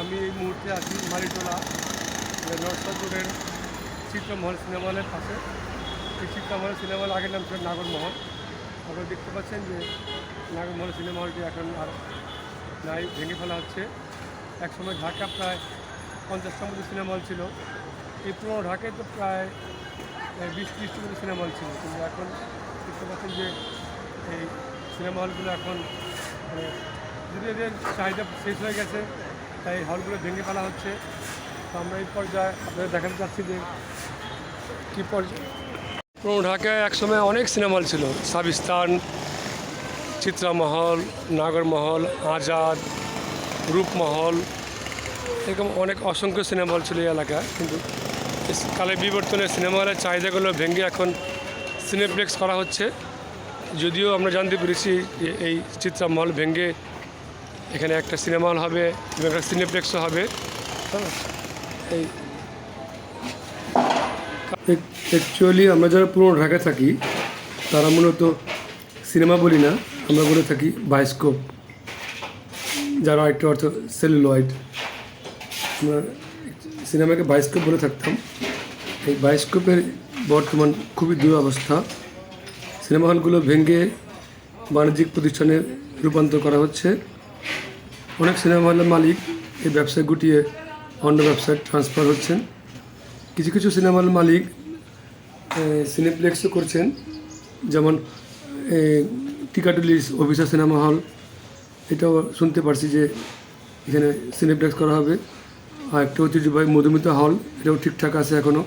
আমি এই মুহূর্তে আছি মালিটোলা রোডের চিত্রমহল সিনেমা হলের পাশে। এই চিত্রমহল সিনেমা হল আগের নাম ছিল নাগরমহল। আপনারা দেখতে পাচ্ছেন যে নাগরমহল সিনেমা হলটি এখন আর নাই, ভেঙে ফেলা হচ্ছে। একসময় ঢাকা প্রায় পঞ্চাশটার মতো সিনেমা হল ছিল, এই পুরো ঢাকায় তো প্রায় বিশ ত্রিশটি মতো সিনেমা হল ছিল। কিন্তু এখন দেখতে পাচ্ছেন যে এই সিনেমা হলগুলো এখন যদি এদের চাহিদা শেষ হয়ে গেছে, তাই হলগুলো ভেঙে ফেলা হচ্ছে। তো আমরা এই পর্যায়ে আপনাদের দেখাতে চাচ্ছি যে কী পর্যায়ে পুরো ঢাকায় একসময় অনেক সিনেমা হল ছিল। সাবিস্তান, চিত্রামহল, নাগরমহল, আজাদ, রূপমহল, এরকম অনেক অসংখ্য সিনেমা হল ছিল এই এলাকায়। কিন্তু কালের বিবর্তনে সিনেমা হলের চাহিদাগুলো ভেঙে এখন সিনেপ্লেক্স করা হচ্ছে। যদিও আমরা জানতে পেরেছি এই চিত্রামহল ভেঙে এখানে একটা সিনেমা হল হবে একটা সিনেপ্লেক্সও হবে। এই অ্যাকচুয়ালি আমরা যারা পুরনো ঢাকায় থাকি, তারা মূলত সিনেমা বলি না, আমরা বলে থাকি বায়োস্কোপ যার আরেকটা অর্থ সেলুলয়েড। আমরা সিনেমাকে বায়োস্কোপ বলে থাকতাম। এই বায়োস্কোপের বর্তমান খুবই দুরবস্থা। সিনেমা হলগুলো ভেঙে বাণিজ্যিক প্রতিষ্ঠানে রূপান্তর করা হচ্ছে। অনেক সিনেমা হলের মালিক এই ব্যবসায় গুটিয়ে অন্য ব্যবসায় ট্রান্সফার হচ্ছেন। কিছু কিছু সিনেমা হল মালিক সিনেপ্লেক্সও করছেন। যেমন টিকাটুলিস অফিসার সিনেমা হল এটাও শুনতে পারছি যে এখানে সিনেপ্লেক্স করা হবে। আর একটা ঐতিহ্যবাহী মধুমিতা হল এটাও ঠিকঠাক আছে এখনও